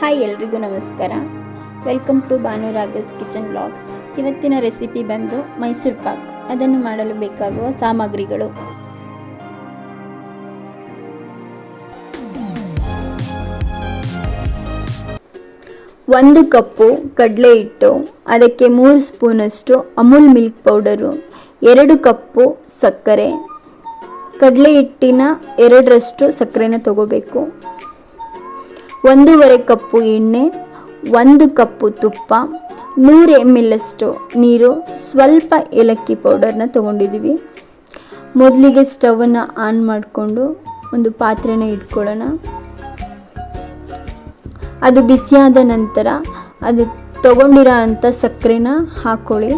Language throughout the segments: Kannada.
ಹಾಯ್ ಎಲ್ರಿಗೂ ನಮಸ್ಕಾರ. Welcome to Bhanuraga's kitchen blogs ಇವತ್ತಿನ ರೆಸಿಪಿ ಬಂದು ಮೈಸೂರು ಪಾಕ್. ಅದನ್ನು ಮಾಡಲು ಬೇಕಾಗುವ ಸಾಮಗ್ರಿಗಳು. ಒಂದು ಕಪ್ಪು ಕಡಲೆ ಹಿಟ್ಟು, ಅದಕ್ಕೆ ಮೂರು ಸ್ಪೂನಷ್ಟು ಅಮೂಲ್ ಮಿಲ್ಕ್ ಪೌಡರು, ಎರಡು ಕಪ್ಪು ಸಕ್ಕರೆ, ಕಡಲೆ ಹಿಟ್ಟಿನ ಎರಡರಷ್ಟು ಸಕ್ಕರೆನ ತಗೋಬೇಕು. ಒಂದೂವರೆ ಕಪ್ಪು ಎಣ್ಣೆ, ಒಂದು ಕಪ್ಪು ತುಪ್ಪ, ನೂರು ಎಂ ಎಲ್ ಅಷ್ಟು ನೀರು, ಸ್ವಲ್ಪ ಏಲಕ್ಕಿ ಪೌಡರ್ನ ತೊಗೊಂಡಿದ್ದೀವಿ ಮೊದಲಿಗೆ ಸ್ಟವನ್ನು ಆನ್ ಮಾಡಿಕೊಂಡು ಒಂದು ಪಾತ್ರೆನ ಇಟ್ಕೊಳ್ಳೋಣ. ಅದು ಬಿಸಿಯಾದ ನಂತರ ಅದು ತಗೊಂಡಿರೋ ಅಂಥ ಸಕ್ಕರೆನ ಹಾಕ್ಕೊಳ್ಳಿ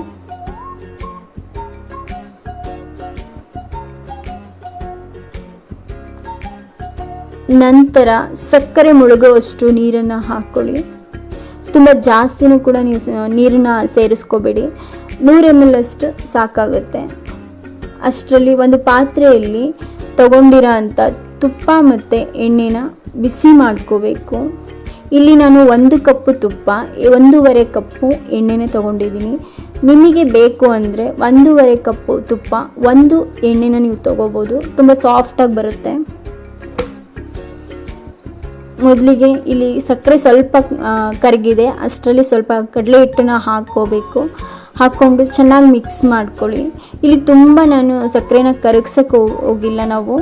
ನಂತರ ಸಕ್ಕರೆ ಮುಳುಗುವಷ್ಟು ನೀರನ್ನು ಹಾಕ್ಕೊಳ್ಳಿ ತುಂಬ ಜಾಸ್ತಿನೂ ಕೂಡ ನೀವು ನೀರನ್ನ ಸೇರಿಸ್ಕೋಬೇಡಿ. ನೂರು ಎಂ ಎಲ್ ಅಷ್ಟು ಸಾಕಾಗುತ್ತೆ. ಅಷ್ಟರಲ್ಲಿ ಒಂದು ಪಾತ್ರೆಯಲ್ಲಿ ತಗೊಂಡಿರೋ ಅಂಥ ತುಪ್ಪ ಮತ್ತು ಎಣ್ಣೆನ ಬಿಸಿ ಮಾಡ್ಕೋಬೇಕು. ಇಲ್ಲಿ ನಾನು ಒಂದು ಕಪ್ಪು ತುಪ್ಪ ಒಂದೂವರೆ ಕಪ್ಪು ಎಣ್ಣೆನೇ ತೊಗೊಂಡಿದ್ದೀನಿ. ನಿಮಗೆ ಬೇಕು ಅಂದರೆ ಒಂದೂವರೆ ಕಪ್ಪು ತುಪ್ಪ, ಒಂದು ಎಣ್ಣೆನ ನೀವು ತೊಗೋಬೋದು. ತುಂಬ ಸಾಫ್ಟಾಗಿ ಬರುತ್ತೆ. ಮೊದಲಿಗೆ ಇಲ್ಲಿ ಸಕ್ಕರೆ ಸ್ವಲ್ಪ ಕರಗಿದೆ. ಅಷ್ಟರಲ್ಲಿ ಸ್ವಲ್ಪ ಕಡಲೆ ಹಿಟ್ಟನ್ನ ಹಾಕ್ಕೋಬೇಕು. ಹಾಕ್ಕೊಂಡು ಚೆನ್ನಾಗಿ ಮಿಕ್ಸ್ ಮಾಡ್ಕೊಳ್ಳಿ. ಇಲ್ಲಿ ತುಂಬ ನಾನು ಸಕ್ಕರೆನ ಕರಗ್ಸಕ್ಕೆ ಹೋಗಿಲ್ಲ ನಾವು.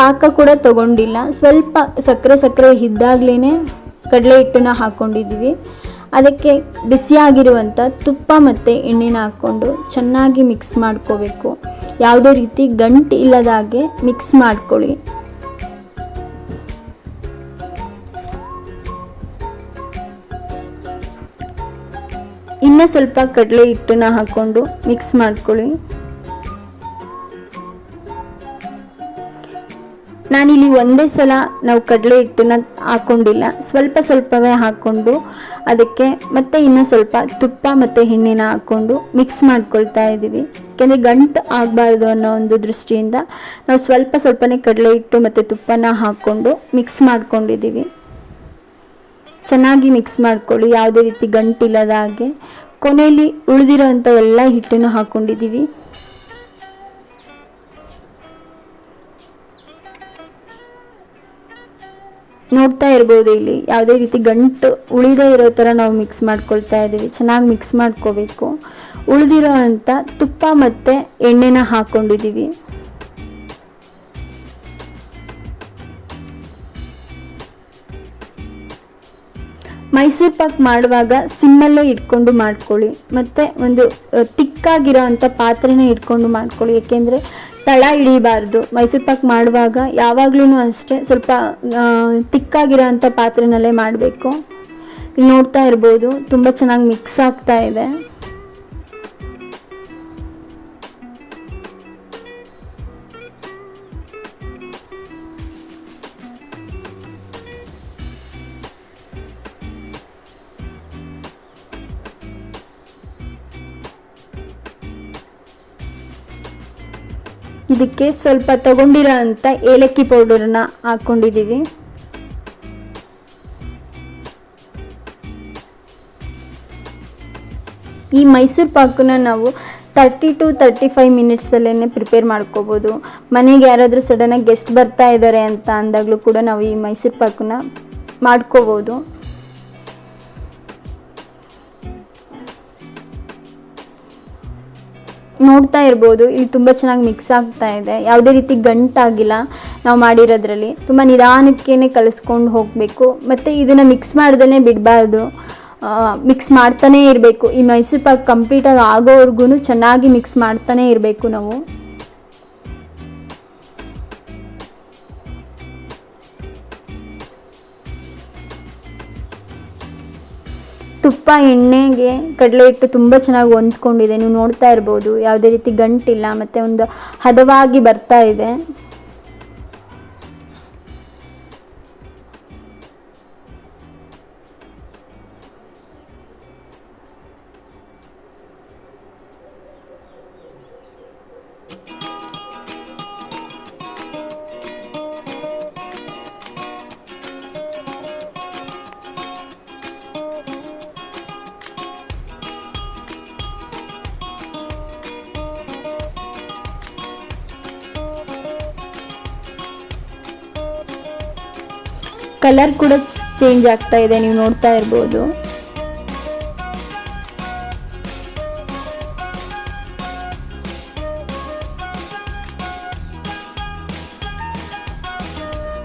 ಪಾಕ ಕೂಡ ತಗೊಂಡಿಲ್ಲ. ಸ್ವಲ್ಪ ಸಕ್ಕರೆ ಸಕ್ಕರೆ ಇದ್ದಾಗಲೇ ಕಡಲೆ ಹಿಟ್ಟನ್ನ ಹಾಕ್ಕೊಂಡಿದ್ದೀವಿ. ಅದಕ್ಕೆ ಬಿಸಿಯಾಗಿರುವಂಥ ತುಪ್ಪ ಮತ್ತು ಎಣ್ಣೆನ ಹಾಕ್ಕೊಂಡು ಚೆನ್ನಾಗಿ ಮಿಕ್ಸ್ ಮಾಡ್ಕೋಬೇಕು. ಯಾವುದೇ ರೀತಿ ಗಂಟು ಇಲ್ಲದಾಗೆ ಮಿಕ್ಸ್ ಮಾಡ್ಕೊಳ್ಳಿ. ಇನ್ನು ಸ್ವಲ್ಪ ಕಡಲೆ ಹಿಟ್ಟನ್ನ ಹಾಕ್ಕೊಂಡು ಮಿಕ್ಸ್ ಮಾಡ್ಕೊಳ್ಳಿ. ನಾನಿಲ್ಲಿ ಒಂದೇ ಸಲ ನಾವು ಕಡಲೆ ಹಿಟ್ಟನ್ನ ಹಾಕ್ಕೊಂಡಿಲ್ಲ ಸ್ವಲ್ಪ ಸ್ವಲ್ಪವೇ ಹಾಕ್ಕೊಂಡು ಅದಕ್ಕೆ ಮತ್ತೆ ಇನ್ನೂ ಸ್ವಲ್ಪ ತುಪ್ಪ ಮತ್ತು ಎಣ್ಣೆನ ಹಾಕ್ಕೊಂಡು ಮಿಕ್ಸ್ ಮಾಡ್ಕೊಳ್ತಾ ಇದ್ದೀವಿ. ಯಾಕೆಂದರೆ ಗಂಟು ಆಗಬಾರ್ದು ಅನ್ನೋ ಒಂದು ದೃಷ್ಟಿಯಿಂದ ನಾವು ಸ್ವಲ್ಪ ಸ್ವಲ್ಪನೇ ಕಡಲೆ ಹಿಟ್ಟು ಮತ್ತು ತುಪ್ಪನ ಹಾಕ್ಕೊಂಡು ಮಿಕ್ಸ್ ಮಾಡ್ಕೊಂಡಿದ್ದೀವಿ. ಚೆನ್ನಾಗಿ ಮಿಕ್ಸ್ ಮಾಡ್ಕೊಳ್ಳಿ. ಯಾವುದೇ ರೀತಿ ಗಂಟಿಲ್ಲದ ಹಾಗೆ. ಕೊನೆಯಲ್ಲಿ ಉಳಿದಿರೋ ಅಂಥ ಎಲ್ಲ ಹಿಟ್ಟನ್ನು ಹಾಕ್ಕೊಂಡಿದ್ದೀವಿ ನೋಡ್ತಾ ಇರ್ಬೋದು ಇಲ್ಲಿ ಯಾವುದೇ ರೀತಿ ಗಂಟು ಉಳಿದೇ ಇರೋ ಥರ ನಾವು ಮಿಕ್ಸ್ ಮಾಡ್ಕೊಳ್ತಾ ಇದ್ದೀವಿ. ಚೆನ್ನಾಗಿ ಮಿಕ್ಸ್ ಮಾಡ್ಕೋಬೇಕು. ಉಳಿದಿರೋ ಅಂಥ ತುಪ್ಪ ಮತ್ತು ಎಣ್ಣೆನ ಹಾಕ್ಕೊಂಡಿದ್ದೀವಿ ಮೈಸೂರು ಪಾಕ್ ಮಾಡುವಾಗ ಸಿಮ್ಮಲ್ಲೇ ಇಟ್ಕೊಂಡು ಮಾಡ್ಕೊಳ್ಳಿ. ಮತ್ತು ಒಂದು ತಿಕ್ಕಾಗಿರೋ ಅಂಥ ಪಾತ್ರೆನ ಇಟ್ಕೊಂಡು ಮಾಡ್ಕೊಳ್ಳಿ. ಏಕೆಂದರೆ ತಳ ಹಿಡಿಬಾರ್ದು. ಮೈಸೂರು ಪಾಕ್ ಮಾಡುವಾಗ ಯಾವಾಗಲೂ ಅಷ್ಟೇ ಸ್ವಲ್ಪ ತಿಕ್ಕಾಗಿರೋ ಅಂಥ ಪಾತ್ರೆನಲ್ಲೇ ಮಾಡಬೇಕು. ಇಲ್ಲಿ ನೋಡ್ತಾ ಇರ್ಬೋದು, ತುಂಬ ಚೆನ್ನಾಗಿ ಮಿಕ್ಸ್ ಆಗ್ತಾ ಇದೆ. ಇದಕ್ಕೆ ಸ್ವಲ್ಪ ತಗೊಂಡಿರೋ ಅಂಥ ಏಲಕ್ಕಿ ಪೌಡರನ್ನ ಹಾಕ್ಕೊಂಡಿದ್ದೀವಿ ಈ ಮೈಸೂರು ಪಾಕನ್ನ ನಾವು ತರ್ಟಿ ಟು ತರ್ಟಿ ಫೈವ್ ಮಿನಿಟ್ಸಲ್ಲೇ ಪ್ರಿಪೇರ್ ಮಾಡ್ಕೋಬೋದು. ಮನೆಗೆ ಯಾರಾದರೂ ಸಡನ್ನಾಗಿ ಗೆಸ್ಟ್ ಬರ್ತಾ ಇದ್ದಾರೆ ಅಂತ ಅಂದಾಗಲೂ ಕೂಡ ನಾವು ಈ ಮೈಸೂರು ಪಾಕನ್ನ ಮಾಡ್ಕೋಬೋದು. ನೋಡ್ತಾ ಇರ್ಬೋದು. ಇಲ್ಲಿ ತುಂಬ ಚೆನ್ನಾಗಿ ಮಿಕ್ಸ್ ಆಗ್ತಾ ಇದೆ. ಯಾವುದೇ ರೀತಿ ಗಂಟಾಗಿಲ್ಲ ನಾವು ಮಾಡಿರೋದ್ರಲ್ಲಿ. ತುಂಬ ನಿಧಾನಕ್ಕೇ ಕಲಿಸ್ಕೊಂಡು ಹೋಗಬೇಕು. ಮತ್ತು ಇದನ್ನು ಮಿಕ್ಸ್ ಮಾಡ್ದೇ ಬಿಡಬಾರ್ದು. ಮಿಕ್ಸ್ ಮಾಡ್ತಾನೇ ಇರಬೇಕು. ಈ ಮೈಸೂರು ಪಾಕ್ ಕಂಪ್ಲೀಟಾಗಿ ಆಗೋವರೆಗೂ ಚೆನ್ನಾಗಿ ಮಿಕ್ಸ್ ಮಾಡ್ತಾನೇ ಇರಬೇಕು ನಾವು. ತುಪ್ಪ, ಎಣ್ಣೆಗೆ ಕಡಲೆ ಹಿಟ್ಟು ತುಂಬ ಚೆನ್ನಾಗಿ ಹೊಂದ್ಕೊಂಡಿದೆ. ನೀವು ನೋಡ್ತಾ ಇರ್ಬೋದು. ಯಾವುದೇ ರೀತಿ ಗಂಟಿಲ್ಲ, ಮತ್ತು ಒಂದು ಹದವಾಗಿ ಬರ್ತಾ ಇದೆ. ಕಲರ್ ಕೂಡ ಚೇಂಜ್ ಆಗ್ತಾ ಇದೆ, ನೀವು ನೋಡ್ತಾ ಇರ್ಬೋದು.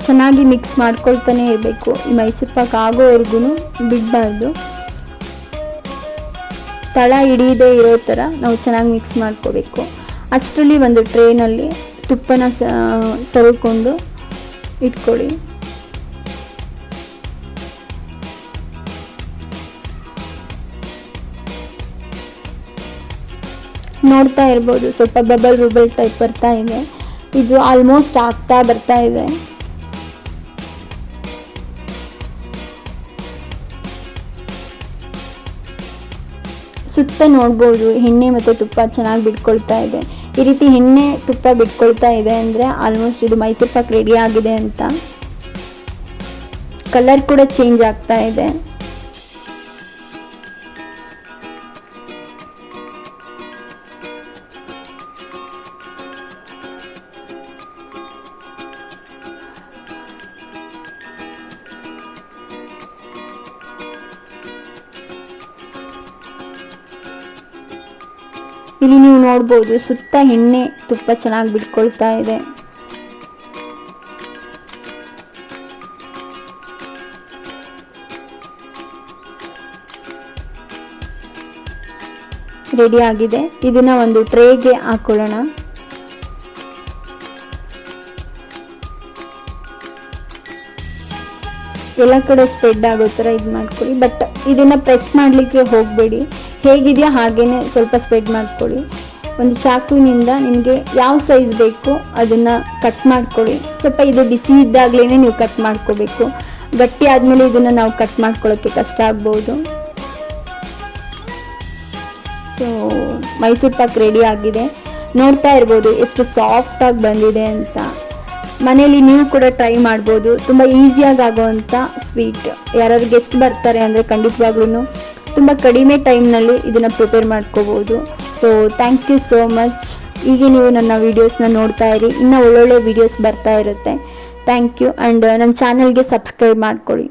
ಚೆನ್ನಾಗಿ ಮಿಕ್ಸ್ ಮಾಡ್ಕೊಳ್ತಾನೆ ಇರಬೇಕು. ಈ ಮೈಸೂರು ಪಾಕ್ ಆಗೋವರೆಗೂ ಬಿಡಬಾರ್ದು. ತಳ ಹಿಡಿಯದೇ ಇರೋ ಥರ ನಾವು ಚೆನ್ನಾಗಿ ಮಿಕ್ಸ್ ಮಾಡ್ಕೋಬೇಕು. ಅಷ್ಟರಲ್ಲಿ ಒಂದು ಟ್ರೇನಲ್ಲಿ ತುಪ್ಪನ ಸರ್ಕೊಂಡು ಇಟ್ಕೊಳ್ಳಿ. ನೋಡ್ತಾ ಇರ್ಬೋದು. ಸ್ವಲ್ಪ ಬಬಲ್ ಬಬಲ್ ಟೈಪ್ ಬರ್ತಾ ಇದೆ. ಇದು ಆಲ್ಮೋಸ್ಟ್ ಆಗ್ತಾ ಬರ್ತಾ ಇದೆ. ಸುತ್ತ ನೋಡ್ಬೋದು. ಎಣ್ಣೆ ಮತ್ತು ತುಪ್ಪ ಚೆನ್ನಾಗಿ ಬಿಟ್ಕೊಳ್ತಾ ಇದೆ. ಈ ರೀತಿ ಎಣ್ಣೆ, ತುಪ್ಪ ಬಿಟ್ಕೊಳ್ತಾ ಇದೆ ಅಂದರೆ ಆಲ್ಮೋಸ್ಟ್ ಇದು ಮೈಸೂರು ಪಾಕ್ ರೆಡಿ ಆಗಿದೆ ಅಂತ. ಕಲರ್ ಕೂಡ ಚೇಂಜ್ ಆಗ್ತಾ ಇದೆ. ಇಲ್ಲಿ ನೀವು ನೋಡ್ಬೋದು, ಸುತ್ತ ಎಣ್ಣೆ ತುಪ್ಪ ಚೆನ್ನಾಗಿ ಬಿಟ್ಕೊಳ್ತಾ ಇದೆ. ರೆಡಿ ಆಗಿದೆ. ಇದನ್ನ ಒಂದು ಟ್ರೇಗೆ ಹಾಕೊಳ್ಳೋಣ. ಎಲ್ಲ ಕಡೆ ಸ್ಪ್ರೆಡ್ ಆಗೋ ಥರ ಇದು ಮಾಡ್ಕೊಳ್ಳಿ, ಬಟ್ ಇದನ್ನು ಪ್ರೆಸ್ ಮಾಡಲಿಕ್ಕೆ ಹೋಗಬೇಡಿ. ಹೇಗಿದೆಯೋ ಹಾಗೇ ಸ್ವಲ್ಪ ಸ್ಪ್ರೆಡ್ ಮಾಡ್ಕೊಳ್ಳಿ. ಒಂದು ಚಾಕುವಿನಿಂದ ನಿಮಗೆ ಯಾವ ಸೈಜ್ ಬೇಕು ಅದನ್ನು ಕಟ್ ಮಾಡ್ಕೊಳ್ಳಿ. ಸ್ವಲ್ಪ ಇದು ಬಿಸಿ ಇದ್ದಾಗಲೇ ನೀವು ಕಟ್ ಮಾಡ್ಕೋಬೇಕು. ಗಟ್ಟಿ ಆದಮೇಲೆ ಇದನ್ನು ನಾವು ಕಟ್ ಮಾಡ್ಕೊಳ್ಳೋಕ್ಕೆ ಕಷ್ಟ ಆಗ್ಬೋದು. ಸೊ ಮೈಸೂರು ಪಾಕ್ ರೆಡಿ ಆಗಿದೆ. ನೋಡ್ತಾ ಇರ್ಬೋದು ಎಷ್ಟು ಸಾಫ್ಟಾಗಿ ಬಂದಿದೆ ಅಂತ. ಮನೇಲಿ ನೀವು ಕೂಡ ಟ್ರೈ ಮಾಡ್ಬೋದು. ತುಂಬ ಈಸಿಯಾಗಿ ಆಗೋವಂಥ ಸ್ವೀಟ್ ಯಾರು ಗೆಸ್ಟ್ ಬರ್ತಾರೆ ಅಂದರೆ ಖಂಡಿತವಾಗ್ಲೂ ತುಂಬ ಕಡಿಮೆ ಟೈಮ್ನಲ್ಲಿ ಇದನ್ನು ಪ್ರಿಪೇರ್ ಮಾಡ್ಕೋಬೋದು. So thank you so much ಹೀಗೆ ನೀವು ನನ್ನ ವೀಡಿಯೋಸ್ನ ನೋಡ್ತಾ ಇರಿ. ಇನ್ನೂ ಒಳ್ಳೊಳ್ಳೆ ವೀಡಿಯೋಸ್ ಬರ್ತಾ ಇರುತ್ತೆ. ಥ್ಯಾಂಕ್ ಯು ಆ್ಯಂಡ್ ನನ್ನ ಚಾನಲ್ಗೆ ಸಬ್ಸ್ಕ್ರೈಬ್ ಮಾಡ್ಕೊಳ್ಳಿ.